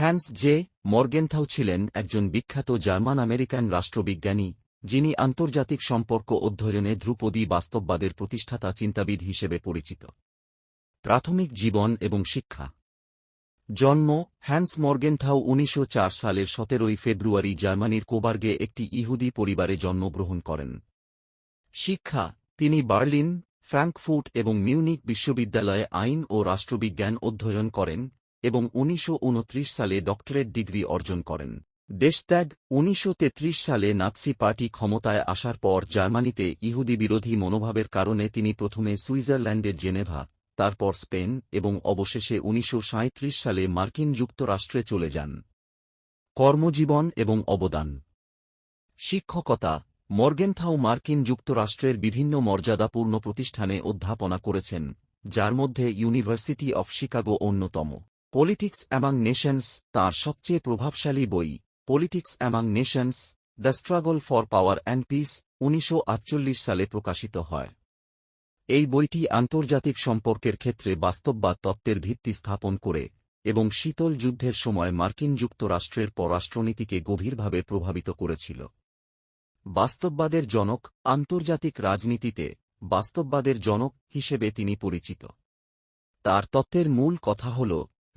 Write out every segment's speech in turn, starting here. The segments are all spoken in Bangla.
হ্যান্স জে মর্গেনথাউ ছিলেন একজন বিখ্যাত জার্মান আমেরিকান রাষ্ট্রবিজ্ঞানী, যিনি আন্তর্জাতিক সম্পর্ক অধ্যয়নে ধ্রুপদী বাস্তববাদের প্রতিষ্ঠাতা চিন্তাবিদ হিসেবে পরিচিত। প্রাথমিক জীবন এবং শিক্ষা। জন্ম হ্যান্স মর্গেনথাউ উনিশশো সালের সতেরোই ফেব্রুয়ারি জার্মানির কোবার্গে একটি ইহুদি পরিবারে জন্মগ্রহণ করেন। শিক্ষা, তিনি বার্লিন, ফ্র্যাঙ্কফুর্ট এবং মিউনিক বিশ্ববিদ্যালয়ে আইন ও রাষ্ট্রবিজ্ঞান অধ্যয়ন করেন এবং উনিশশো উনত্রিশ সালে ডক্টরেট ডিগ্রি অর্জন করেন। দেশত্যাগ, উনিশশো তেত্রিশ সালে নাৎসি পার্টি ক্ষমতায় আসার পর জার্মানিতে ইহুদি বিরোধী মনোভাবের কারণে তিনি প্রথমে সুইজারল্যান্ডের জেনেভা, তারপর স্পেন এবং অবশেষে উনিশশো সালে মার্কিন যুক্তরাষ্ট্রে চলে যান। কর্মজীবন এবং অবদান। শিক্ষকতা। মর্গেনথাউ মার্কিন যুক্তরাষ্ট্রের বিভিন্ন মর্যাদাপূর্ণ প্রতিষ্ঠানে অধ্যাপনা করেছেন, যার মধ্যে ইউনিভার্সিটি অফ শিকাগো অন্যতম। পলিটিক্স অ্যামাং নেশনস তাঁর সবচেয়ে প্রভাবশালী বই politics among nations the struggle for power and peace উনিশশো আটচল্লিশ সালে প্রকাশিত হয়। এই বইটি আন্তর্জাতিক সম্পর্কের ক্ষেত্রে বাস্তববাদ তত্ত্বের ভিত্তি স্থাপন করে এবং শীতল যুদ্ধের সময় মার্কিন যুক্তরাষ্ট্রের পররাষ্ট্রনীতিকে গভীরভাবে প্রভাবিত করেছিল। বাস্তববাদের জনক আন্তর্জাতিক রাজনীতিতে বাস্তববাদের জনক হিসেবে তিনি পরিচিত। তার তত্ত্বের মূল কথা হল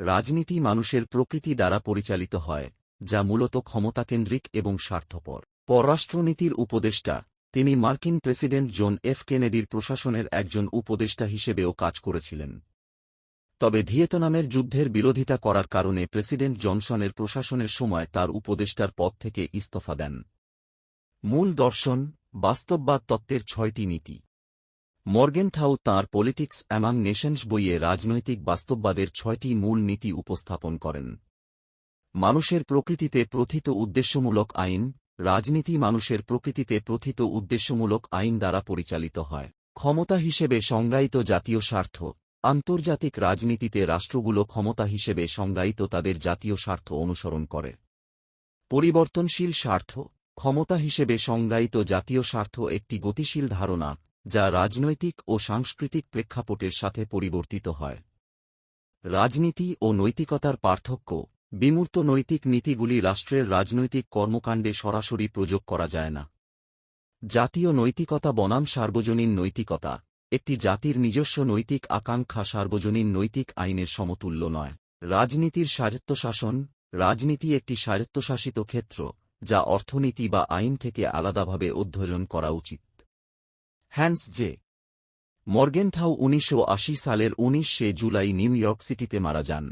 রাজনীতি মানুষের প্রকৃতি দ্বারা পরিচালিত হয়, যা মূলত ক্ষমতাকেন্দ্রিক এবং স্বার্থপর। পররাষ্ট্রনীতির উপদেষ্টা, তিনি মার্কিন প্রেসিডেন্ট জন এফ কেনেডির প্রশাসনের একজন উপদেষ্টা হিসেবেও কাজ করেছিলেন। তবে ভিয়েতনামের যুদ্ধের বিরোধিতা করার কারণে প্রেসিডেন্ট জনসনের প্রশাসনের সময় তার উপদেষ্টার পদ থেকে ইস্তফা দেন। মূল দর্শন, বাস্তববাদ তত্ত্বের ছয়টি নীতি। মর্গেনথাউ তাঁর পলিটিক্স অ্যামাং নেশনস বইয়ে রাজনৈতিক বাস্তববাদের ছয়টি মূল নীতি উপস্থাপন করেন। মানুষের প্রকৃতিতে প্রথিত উদ্দেশ্যমূলক আইন, রাজনীতি মানুষের প্রকৃতিতে প্রথিত উদ্দেশ্যমূলক আইন দ্বারা পরিচালিত হয়। ক্ষমতা হিসেবে সংজ্ঞায়িত জাতীয় স্বার্থ, আন্তর্জাতিক রাজনীতিতে রাষ্ট্রগুলো ক্ষমতা হিসেবে সংজ্ঞায়িত তাদের জাতীয় স্বার্থ অনুসরণ করে। পরিবর্তনশীল স্বার্থ, ক্ষমতা হিসেবে সংজ্ঞায়িত জাতীয় স্বার্থ একটি গতিশীল ধারণা যা রাজনৈতিক ও সাংস্কৃতিক প্রেক্ষাপটের সাথে পরিবর্তিত হয়। রাজনীতি ও নৈতিকতার পার্থক্য, বিমূর্ত নৈতিক নীতিগুলি রাষ্ট্রের রাজনৈতিক কর্মকাণ্ডে সরাসরি প্রয়োগ করা যায় না। জাতীয় নৈতিকতা বনাম সার্বজনীন নৈতিকতা, একটি জাতির নিজস্ব নৈতিক আকাঙ্ক্ষা সার্বজনীন নৈতিক আইনের সমতুল্য নয়। রাজনীতির স্বায়ত্তশাসন, রাজনীতি একটি স্বায়ত্তশাসিত ক্ষেত্র, যা অর্থনীতি বা আইন থেকে আলাদাভাবে অধ্যয়ন করা উচিত। হ্যান্স জে মর্গেনথাও উনিশশো সালের উনিশে জুলাই নিউ ইয়র্ক সিটিতে মারা যান।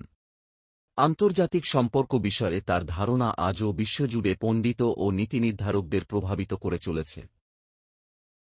আন্তর্জাতিক সম্পর্ক বিষয়ে তার ধারণা আজও বিশ্বজুড়ে পণ্ডিত ও নীতিনির্ধারকদের প্রভাবিত করে চলেছে।